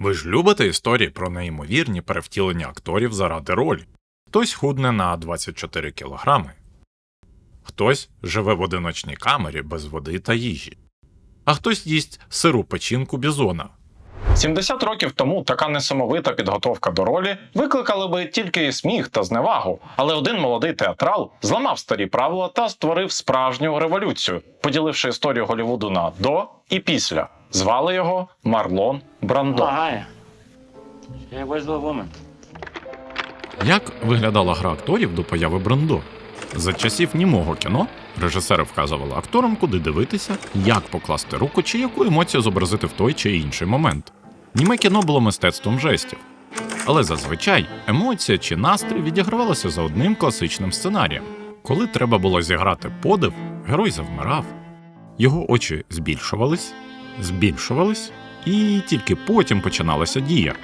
Ви ж любите історії про неймовірні перевтілення акторів заради ролі. Хтось худне на 24 кілограми, хтось живе в одиночній камері без води та їжі, а хтось їсть сиру печінку бізона. 70 років тому така несамовита підготовка до ролі викликала би тільки сміх та зневагу. Але один молодий театрал зламав старі правила та створив справжню революцію, поділивши історію Голівуду на до і після. Звали його Марлон Брандо. Як виглядала гра акторів до появи Брендо? За часів німого кіно режисери вказували акторам, куди дивитися, як покласти руку чи яку емоцію зобразити в той чи інший момент. Німе кіно було мистецтвом жестів. Але зазвичай емоція чи настрій відігравалися за одним класичним сценарієм. Коли треба було зіграти подив, герой завмирав, його очі збільшувались, збільшувались, і тільки потім починалася дія.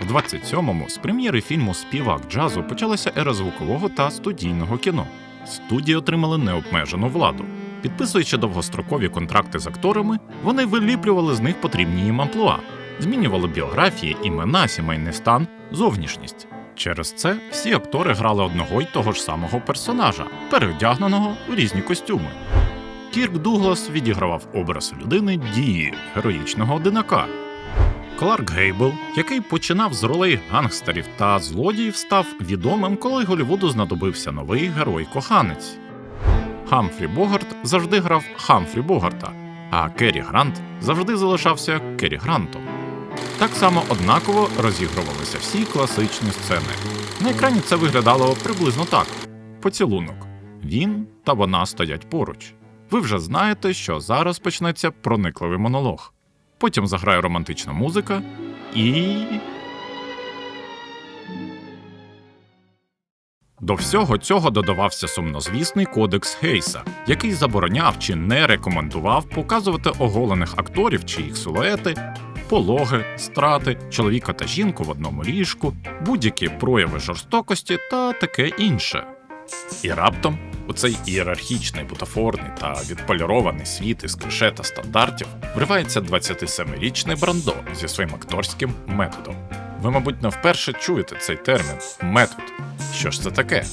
В 27-му з прем'єри фільму Співак джазу почалася ера звукового та студійного кіно. Студії отримали необмежену владу. Підписуючи довгострокові контракти з акторами, вони виліплювали з них потрібні їм амплуа, змінювали біографії, імена, сімейний стан, зовнішність. Через це всі актори грали одного й того ж самого персонажа, переодягненого у різні костюми. Кірк Дуглас відігравав образ людини дії героїчного одинака. Кларк Гейбл, який починав з ролей гангстерів та злодіїв, став відомим, коли Голлівуду знадобився новий герой-коханець. Хамфрі Богарт завжди грав Хамфрі Богарта, а Керрі Грант завжди залишався Керрі Грантом. Так само однаково розігрувалися всі класичні сцени. На екрані це виглядало приблизно так: поцілунок. Він та вона стоять поруч. Ви вже знаєте, що зараз почнеться проникливий монолог. Потім заграє романтична музика і. До всього цього додавався сумнозвісний кодекс Гейса, який забороняв чи не рекомендував показувати оголених акторів чи їх силуети, пологи, страти, чоловіка та жінку в одному ліжку, будь-які прояви жорстокості та таке інше. І раптом у цей ієрархічний, бутафорний та відполірований світ із кліше та стандартів вривається 27-річний Брандо зі своїм акторським методом. Ви, мабуть, не вперше чуєте цей термін метод. Що ж це таке?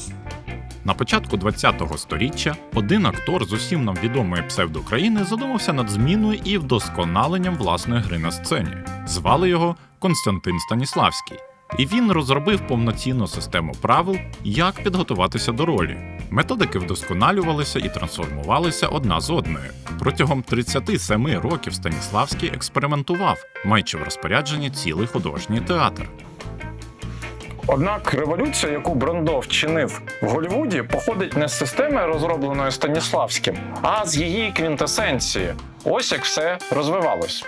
На початку ХХ століття один актор з усім нам відомої псевдокраїни задумався над зміною і вдосконаленням власної гри на сцені. Звали його Константин Станіславський. І він розробив повноцінну систему правил, як підготуватися до ролі. Методики вдосконалювалися і трансформувалися одна з одною. Протягом 37 років Станіславський експериментував, маючи в розпорядженні цілий художній театр. Однак революція, яку Брандо вчинив в Голлівуді, походить не з системи, розробленої Станіславським, а з її квінтесенції. Ось як все розвивалось.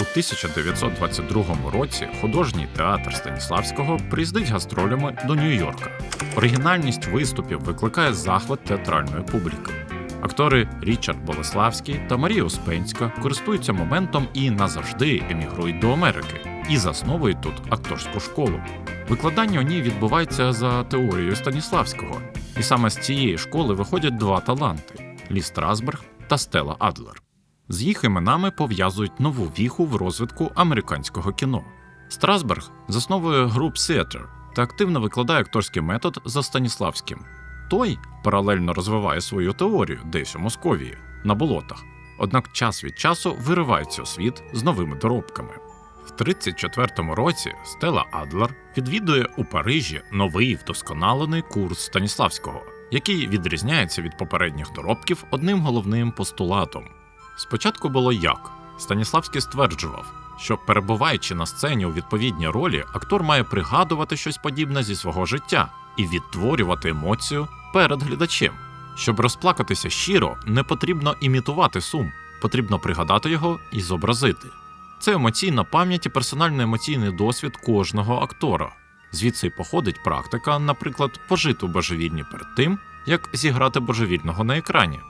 У 1922 році художній театр Станіславського приїздить гастролями до Нью-Йорка. Оригінальність виступів викликає захват театральної публіки. Актори Річард Болеславський та Марія Успенська користуються моментом і назавжди емігрують до Америки і засновують тут акторську школу. Викладання у ній відбувається за теорією Станіславського, і саме з цієї школи виходять два таланти Лі Страсберг та Стела Адлер. З їх іменами пов'язують нову віху в розвитку американського кіно. Страсберг засновує груп Theater та активно викладає акторський метод за Станіславським. Той паралельно розвиває свою теорію десь у Московії на болотах, однак час від часу виривається у світ з новими доробками. В 34-му році Стела Адлер відвідує у Парижі новий вдосконалений курс Станіславського, який відрізняється від попередніх доробків одним головним постулатом. Спочатку було як Станіславський стверджував, що перебуваючи на сцені у відповідній ролі, актор має пригадувати щось подібне зі свого життя і відтворювати емоцію перед глядачем. Щоб розплакатися щиро, не потрібно імітувати сум, потрібно пригадати його і зобразити. Це емоційна пам'ять і персонально-емоційний досвід кожного актора. Звідси походить практика, наприклад, пожити у божевільні перед тим, як зіграти божевільного на екрані.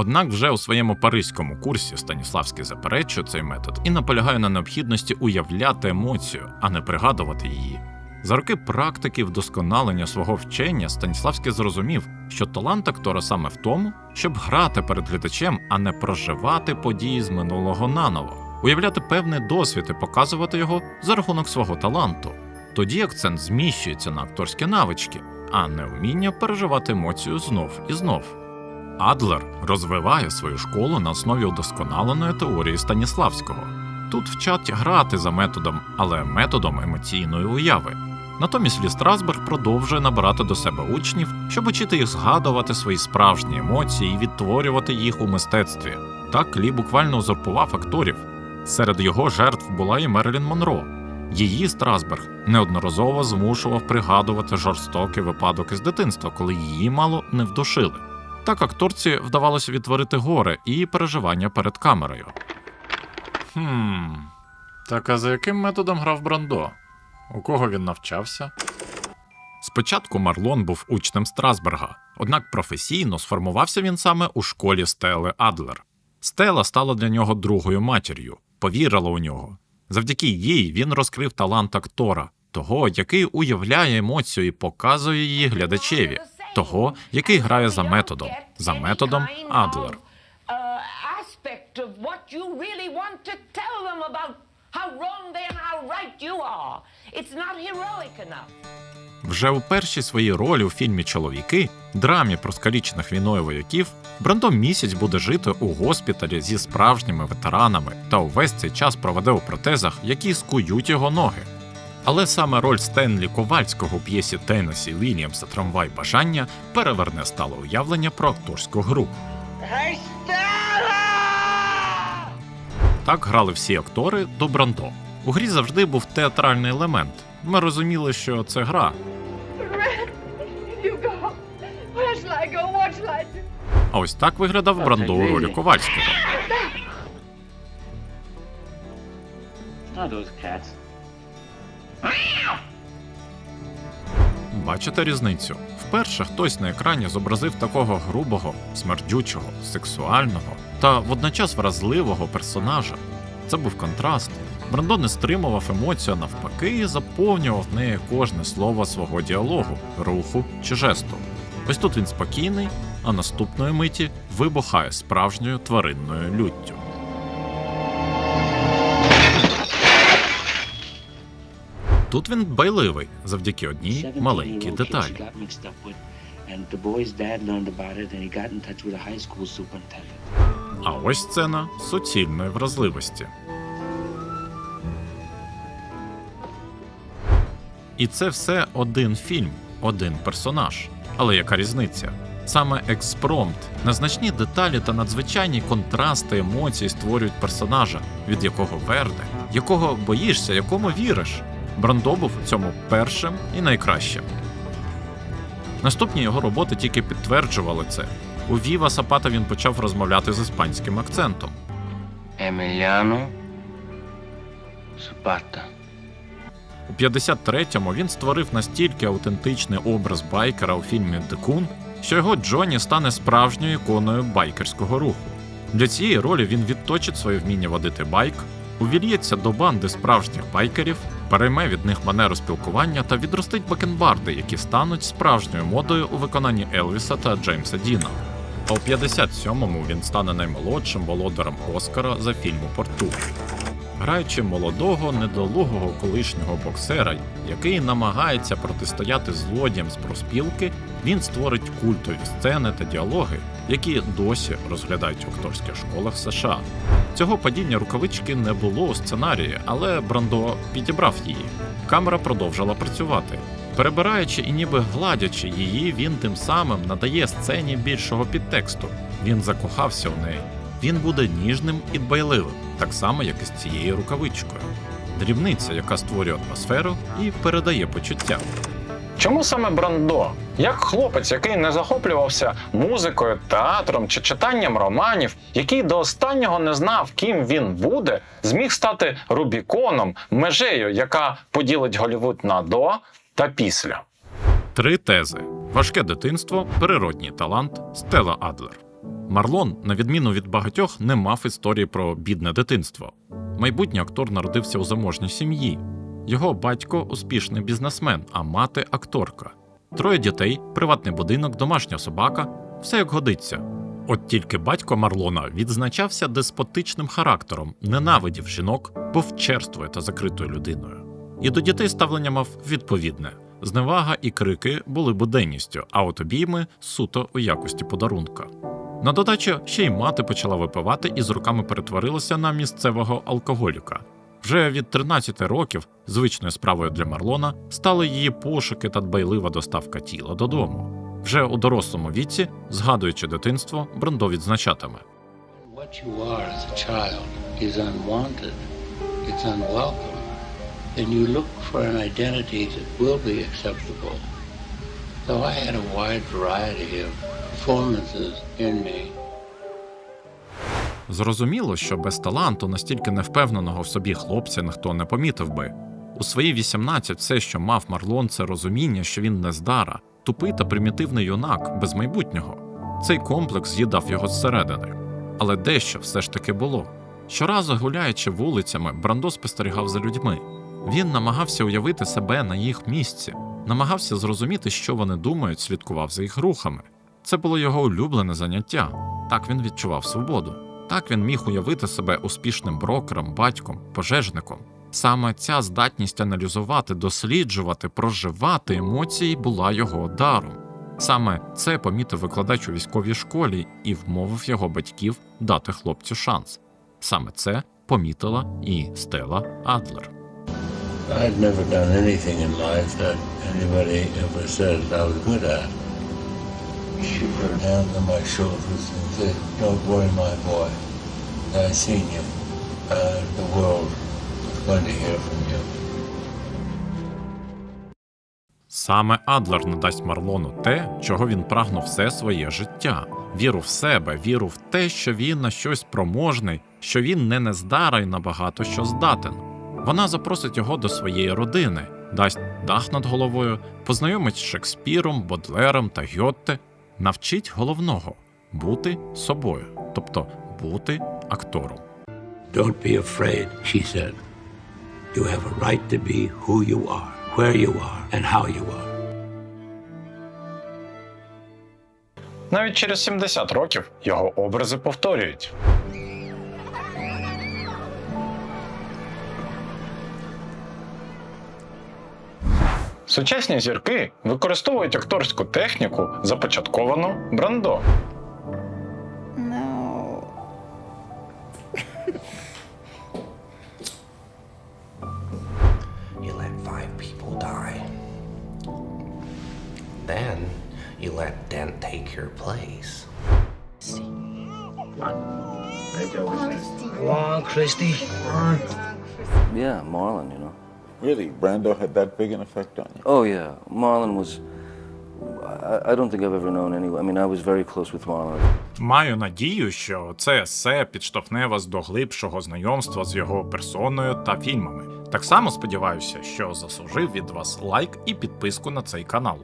Однак вже у своєму паризькому курсі Станіславський заперечує цей метод і наполягає на необхідності уявляти емоцію, а не пригадувати її. За роки практики вдосконалення свого вчення Станіславський зрозумів, що талант актора саме в тому, щоб грати перед глядачем, а не проживати події з минулого наново. уявляти певний досвід і показувати його за рахунок свого таланту. Тоді акцент зміщується на акторські навички, а не вміння переживати емоцію знов і знов. Адлер розвиває свою школу на основі удосконаленої теорії Станіславського. Тут вчать грати за методом, але методом емоційної уяви. Натомість Лі Страсберг продовжує набирати до себе учнів, щоб учити їх згадувати свої справжні емоції і відтворювати їх у мистецтві. Так Лі буквально узурпував акторів. Серед його жертв була і Мерлін Монро. Її Страсберг неодноразово змушував пригадувати жорстокий випадок із дитинства, коли її мало не вдушили. Так акторці вдавалося відтворити горе і переживання перед камерою. Хм. Так а за яким методом грав Брандо? У кого він навчався? Спочатку Марлон був учнем Страсберга, однак професійно сформувався він саме у школі Стели Адлер. Стела стала для нього другою матір'ю, повірила у нього. Завдяки їй він розкрив талант актора, того, який уявляє емоцію і показує її глядачеві, того, який грає за методом, за методом Адлер. enough. Вже у першій своїй ролі у фільмі Чоловіки, драмі про скалічених війною вояків, Брандо місяць буде жити у госпіталі зі справжніми ветеранами та увесь цей час проведе у протезах, які скують його ноги. Але саме роль Стенлі Ковальського у п'єсі Теннесі Вільямса Трамвай бажання переверне стале уявлення про акторську гру. Так грали всі актори до Брандо. У грі завжди був театральний елемент. Ми розуміли, що це гра? А ось так виглядав Брандо у ролі Ковальського. It's not those cats. Бачите різницю? Вперше хтось на екрані зобразив такого грубого, смердючого, сексуального та водночас вразливого персонажа. Це був контраст. Брандо не стримував емоцію, навпаки, і заповнював нею кожне слово свого діалогу, руху чи жесту. Ось тут він спокійний, а наступної миті вибухає справжньою тваринною люттю. In touch with the high school superintendent. А ось сцена суцільної вразливості. І це все один фільм, один персонаж. Але яка різниця? Саме експромт, незначні деталі та надзвичайні контрасти емоцій створюють персонажа, від якого верне, якого боїшся, якому віриш. Брандо був у цьому першим і найкращим. Наступні його роботи тільки підтверджували це. У Віва Сапата він почав розмовляти з іспанським акцентом. Emiliano Zapata. У 53-му він створив настільки автентичний образ байкера у фільмі Декун, що його Джонні стане справжньою іконою байкерського руху. Для цієї ролі він відточить своє вміння водити байк, увільється до банди справжніх байкерів, перейме від них манеру спілкування та відростить бакенбарди, які стануть справжньою модою у виконанні Елвіса та Джеймса Діна. А у 57-му він стане наймолодшим володарем Оскара за фільм у порту. Граючи молодого, недолугого колишнього боксера, який намагається протистояти злодіям з проспілки, він створить культові сцени та діалоги, які досі розглядають у акторських школах США. Цього падіння рукавички не було у сценарії, але Брандо підібрав її. Камера продовжила працювати. Перебираючи і ніби гладячи її, він тим самим надає сцені більшого підтексту. Він закохався в неї. Він буде ніжним і дбайливим, так само, як і з цією рукавичкою. Дрібниця, яка створює атмосферу і передає почуття. Чому саме Брандо? Як хлопець, який не захоплювався музикою, театром чи читанням романів, який до останнього не знав, ким він буде, зміг стати Рубіконом, межею, яка поділить Голівуд на до та після. Три тези: важке дитинство, природній талант, Стела Адлер. Марлон, на відміну від багатьох, не мав історії про бідне дитинство. Майбутній актор народився у заможній сім'ї. Його батько успішний бізнесмен, а мати акторка. Троє дітей, приватний будинок, домашня собака все як годиться. От тільки батько Марлона відзначався деспотичним характером, ненавидів жінок, був черствою та закритою людиною. І до дітей ставлення мав відповідне: зневага і крики були буденністю, а от обійми суто у якості подарунка. На додачу ще й мати почала випивати і з роками перетворилася на місцевого алкоголіка. Вже від 13 років звичною справою для Марлона стали її пошуки та дбайлива доставка тіла додому. Вже у дорослому віці, згадуючи дитинство, Брендо відзначатиме. Though I had a wide variety of Зрозуміло, що без таланту настільки невпевненого в собі хлопця ніхто не помітив би. У свої 18 все, що мав Марлон, це розуміння, що він нездара, тупий та примітивний юнак без майбутнього. Цей комплекс з'їдав його зсередини. Але дещо все ж таки було. Щоразу гуляючи вулицями, Брандо спостерігав за людьми. Він намагався уявити себе на їх місці, намагався зрозуміти, що вони думають, слідкував за їх рухами. Це було його улюблене заняття. Так він відчував свободу. Так він міг уявити себе успішним брокером, батьком, пожежником. Саме ця здатність аналізувати, досліджувати, проживати емоції була його даром. Саме це помітив викладач у військовій школі і вмовив його батьків дати хлопцю шанс. Саме це помітила і Стела Адлер. I'd never done anything in life that anybody ever said I was good at. She hand on my shoulders and said, Don't worry, my boy. I seen you. Uh, the world is going to hear from you. Саме Адлер надасть Марлону те, чого він прагнув все своє життя: віру в себе, віру в те, що він на щось проможний, що він не нездара й на багато що здатен. Вона запросить його до своєї родини, дасть дах над головою, познайомить з Шекспіром, Бодлером та Гьотте, навчить головного бути собою, тобто бути актором. Don't be afraid, she said. You have a right to be who you are, where you are, and how you are. Навіть через 70 років його образи повторюють. Сучасні зірки використовують акторську техніку, започатковану Брандо. No. You let five people die. Then you let Dent take your place. Come on, Christy. Yeah, Marlon, you know. Really, Brando had that big an effect on you? Oh, yeah. Marlon was. I, I don't think I've ever known anyone. I mean, I was very close with Marlon. Маю надію, що це есе підштовхне вас до глибшого знайомства з його персоною та фільмами. Так само сподіваюся, що заслужив від вас лайк і підписку на цей канал.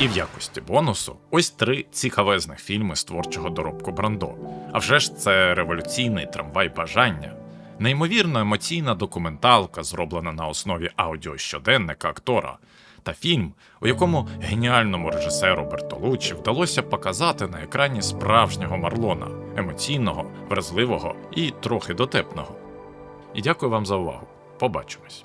І в якості бонусу ось три цікавезних фільми з творчого доробку Брандо. А вже ж це революційний трамвай бажання. Неймовірно емоційна документалка, зроблена на основі аудіощоденника актора, та фільм, у якому геніальному режисеру Бертолуччі вдалося показати на екрані справжнього Марлона, емоційного, вразливого і трохи дотепного. І дякую вам за увагу. Побачимось.